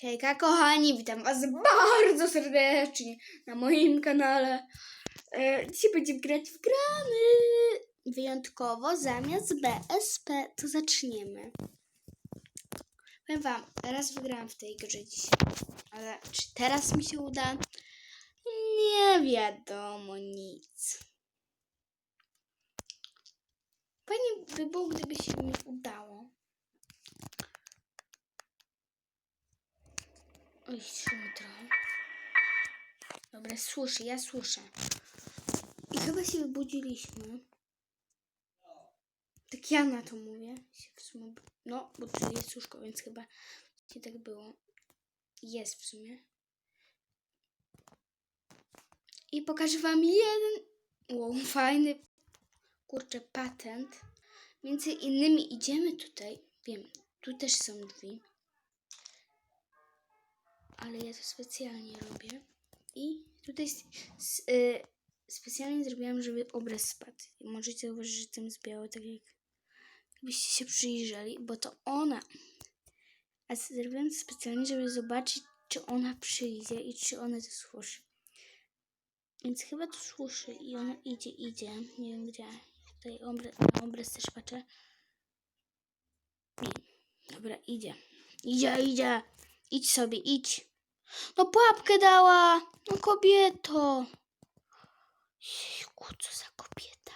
Hejka kochani, witam was bardzo serdecznie na moim kanale. E, dzisiaj będziemy grać w gramy. Wyjątkowo zamiast BSP to zaczniemy. Powiem wam, raz wygrałam w tej grze dzisiaj, ale czy teraz mi się uda? Nie wiadomo nic. Fajnie by było, gdyby się mi udało. Oj, trzymy trochę. Dobra, słyszę, ja słyszę. I chyba się wybudziliśmy. Tak ja na to mówię. No, bo tu jest łóżko, więc chyba nie tak było. Jest w sumie. I pokażę wam jeden wow, fajny, kurczę, patent. Między innymi idziemy tutaj. Wiem, tu też są drzwi ale ja to specjalnie robię. I tutaj s- y, specjalnie zrobiłam, żeby obraz spadł. I możecie zauważyć, że tam jest białe, tak jak jakbyście się przyjrzeli, bo to ona. A zrobiłam specjalnie, żeby zobaczyć, czy ona przyjdzie i czy ona to słyszy. Więc chyba to słyszy i ona idzie, idzie. Nie wiem gdzie. Tutaj obraz, na obraz też patrzę. Dobra, idzie. Idzie, idzie. Idź sobie, idź. No pułapkę dała. No kobieto. Jejku, co za kobieta.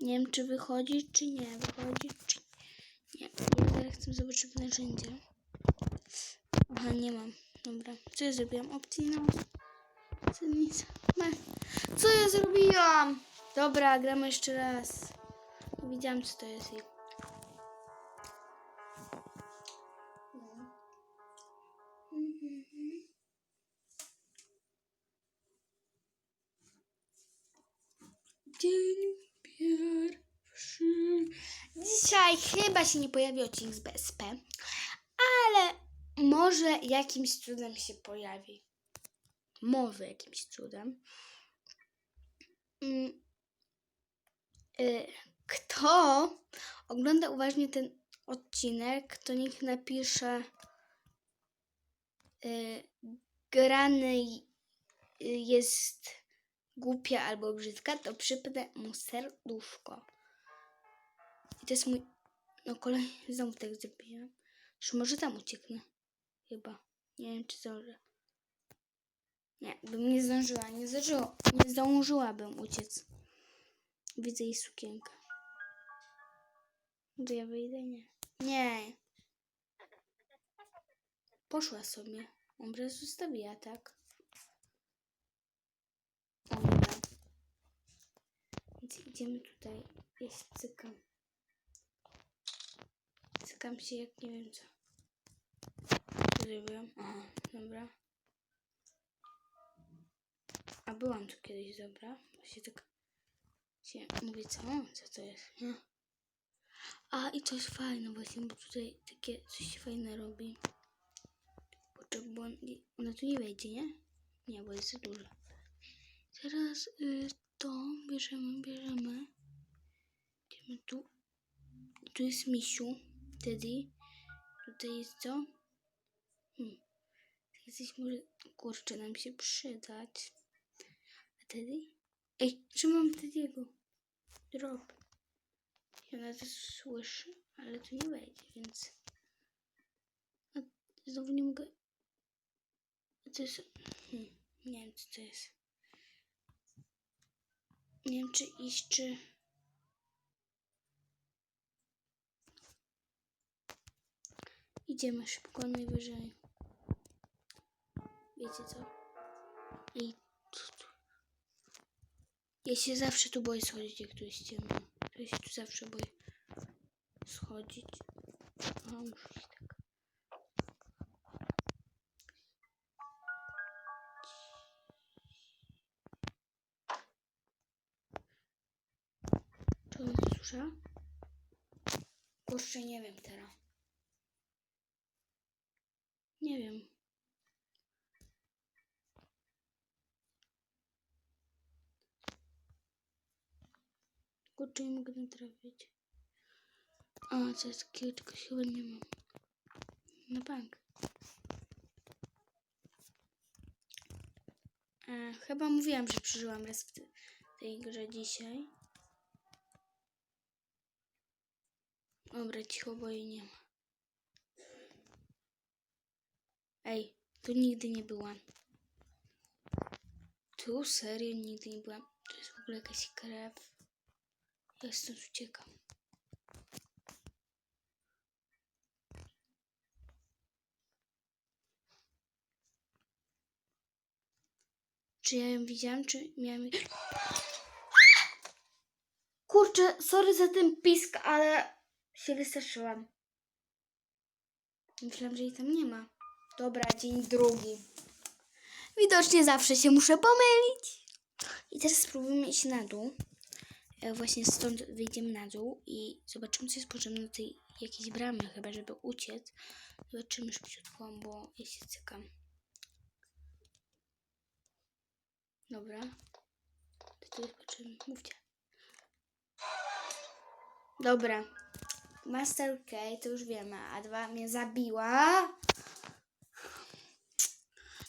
Nie wiem, czy wychodzi, czy nie. Wychodzi, czy nie. Ja chcę zobaczyć w narzędzia. Aha, nie mam. Dobra. Co ja zrobiłam? Nic. Ma. Co ja zrobiłam? Dobra, gramy jeszcze raz. Widziałam, co to jest. Dzień pierwszy. Dzisiaj chyba się nie pojawi odcinek z BSP, ale może jakimś cudem się pojawi. Może jakimś cudem. Mm. Y, Kto ogląda uważnie ten odcinek, to niech napisze y, grany y, jest głupia albo brzydka, to przypnę mu serduszko. I to jest mój... No kolejny znowu tak zrobiłam. Czy może tam ucieknę? Chyba. Nie wiem, czy zdążę. Nie, bym nie zdążyła. Nie zdążyła. Nie zdążyłabym uciec. Widzę jej sukienkę. To ja wyjdę? Nie. Nie. Poszła sobie. Obraz zostawiła, tak? O, dobra. Więc idziemy tutaj. Się cykam. Cykam się jak nie wiem co. Zrobiłam? Aha, dobra. A byłam tu kiedyś, dobra. Właśnie tak się mówię, co? Co to jest? Nie? A i jest fajne właśnie, bo tutaj takie coś fajne robi. Poczek, bo on, ona tu nie wejdzie, nie? Nie, bo jest za dużo. Teraz y, to bierzemy, bierzemy. Idziemy tu. Tu jest misiu. Teddy. Tutaj jest co? Hmm. Jesteś może... Kurczę, nam się przydać. A Teddy? Ej, czy mam Teddy'ego? Drop. I ona to słyszy, ale tu nie wejdzie, więc... A znowu nie mogę... To jest... Hmm. Nie wiem, co to jest. Nie wiem, czy iść, czy... Idziemy szybko, najwyżej. Wiecie co? I. Ja się zawsze tu boję schodzić, jak tu jest ciemno. Ja się tu zawsze boję schodzić. A, muszę słyszała? Kurczę, nie wiem teraz. Nie wiem. Kurczę, nie mogę natrafić. A, co jest takiego, czegoś chyba nie mam. na bank. E, chyba mówiłam, że przeżyłam raz w te- tej grze dzisiaj. Dobra, cicho, bo jej nie ma. Ej, tu nigdy nie byłam. Tu serio nigdy nie byłam. To jest w ogóle jakaś krew. Ja stąd uciekam. Czy ja ją widziałam, czy miałam... Kurczę, sorry za ten pisk, ale się wystraszyłam. Myślałam, że jej tam nie ma. Dobra, dzień drugi. Widocznie zawsze się muszę pomylić. I teraz spróbujemy iść na dół. E, Właśnie stąd wyjdziemy na dół i zobaczymy, co jest potrzebne do tej jakiejś bramy, chyba żeby uciec. Zobaczymy szybciutko, bo ja się cykam. Dobra. To tu jest potrzebne. Mówcie. Dobra. Master K to już wiemy, a dwa mnie zabiła.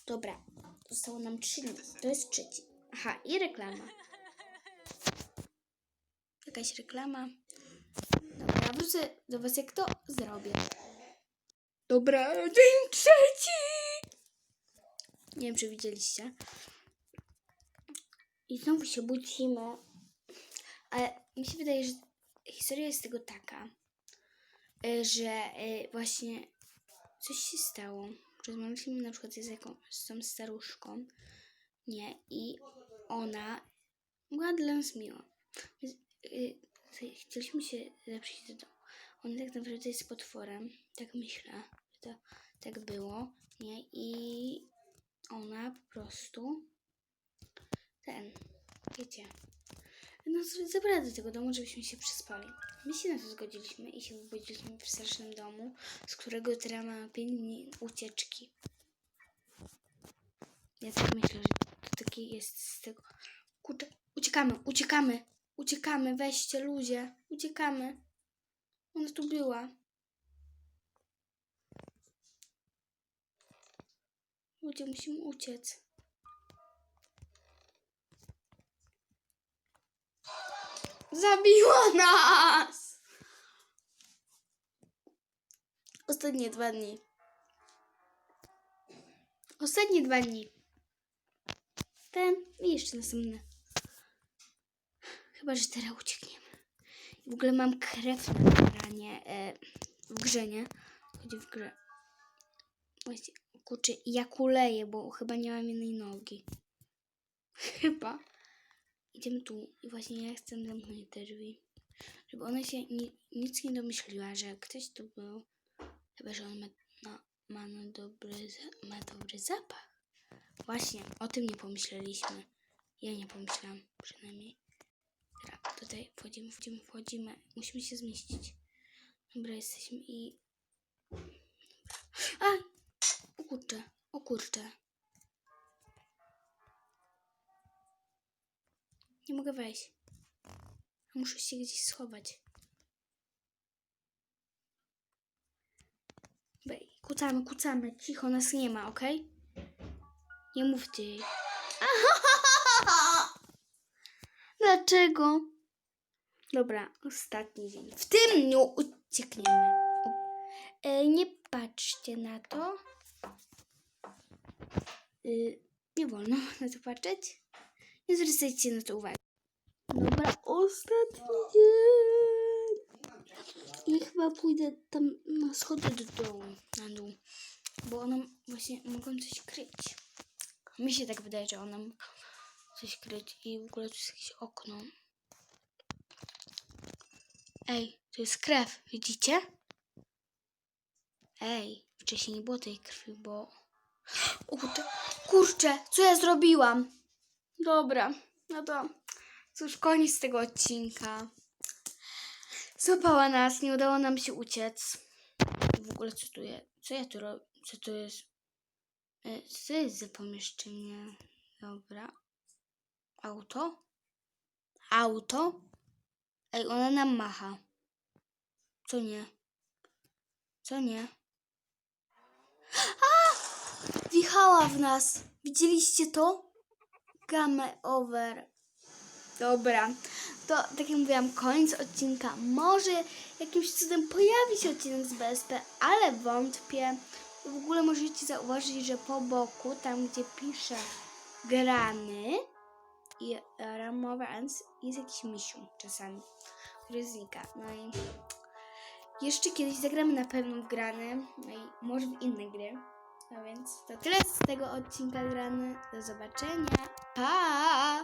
Dobra. Zostało nam trzy linii. To jest trzeci. Aha, i reklama. Jakaś reklama. Dobra, wrócę do was jak to zrobię. Dobra, dzień trzeci! Nie wiem, czy widzieliście. I znowu się budzimy. Ale mi się wydaje, że historia jest tego taka, że y, właśnie coś się stało. Rozmawialiśmy na przykład z, jaką, z tą staruszką, nie, i ona była dla nas miła. Więc, y, sobie chcieliśmy się zaprosić do domu. Ona tak naprawdę jest potworem, tak myślę, że to tak było, nie, i ona po prostu ten, wiecie, nas zabrała do tego domu, żebyśmy się przespali. My się na to zgodziliśmy i się wybudziliśmy w strasznym domu, z którego teraz mamy 5 dni ucieczki. Ja tak myślę, że to taki jest z tego. Kurczę, uciekamy, uciekamy, uciekamy, weźcie ludzie, uciekamy. Ona tu była. Ludzie, musimy uciec. Zabiła nas! Ostatnie dwa dni. Ostatnie dwa dni. Ten i jeszcze następny. Chyba, że teraz uciekniemy. W ogóle mam krew na ekranie e, w grze, nie? Chodzi w grę. Właśnie, kurczę, ja kuleję, bo chyba nie mam jednej nogi. Chyba. Idziemy tu i właśnie ja chcę zamknąć te drzwi. Żeby ona się ni nic nie domyśliła, że ktoś tu był. Chyba, że on ma, no, ma, no dobry, ma dobry zapach. Właśnie, o tym nie pomyśleliśmy. Ja nie pomyślałam przynajmniej. Dobra, tutaj wchodzimy, wchodzimy, wchodzimy. Musimy się zmieścić. Dobra, jesteśmy i... A! O kurczę, o kurczę. Nie mogę wejść. Muszę się gdzieś schować. Kucamy, kucamy. Cicho, nas nie ma, okej? Nie mówcie jej. Dlaczego? Dobra, ostatni dzień. W tym dniu uciekniemy. E, nie patrzcie na to. Y, nie wolno na to patrzeć. Nie zwracajcie na to uwagi. Dobra, ostatni dzień. I chyba pójdę tam na schody do dołu, na dół. Bo one właśnie mogą coś kryć. Mi się tak wydaje, że one mogą coś kryć. I w ogóle tu jest jakieś okno. Ej, to jest krew, widzicie? Ej, wcześniej nie było tej krwi, bo... O kurczę, kurczę, co ja zrobiłam? Dobra, no to cóż, koniec tego odcinka. Złapała nas, nie udało nam się uciec. W ogóle co tu jest? Co ja tu robię? Co to jest? E, Co jest za pomieszczenie? Dobra. Auto? Auto? Ej, ona nam macha. Co nie? Co nie? wjechała w nas. Widzieliście to? Game over. Dobra, to tak jak mówiłam, koniec odcinka. Może jakimś cudem pojawi się odcinek z BSP, ale wątpię. W ogóle możecie zauważyć, że po boku, tam gdzie pisze grany i ramować, jest jakiś misiu czasami, który znika. No i jeszcze kiedyś zagramy na pewno w grany, no i może w inne gry. No więc to tyle z tego odcinka grany. Do zobaczenia. Pa!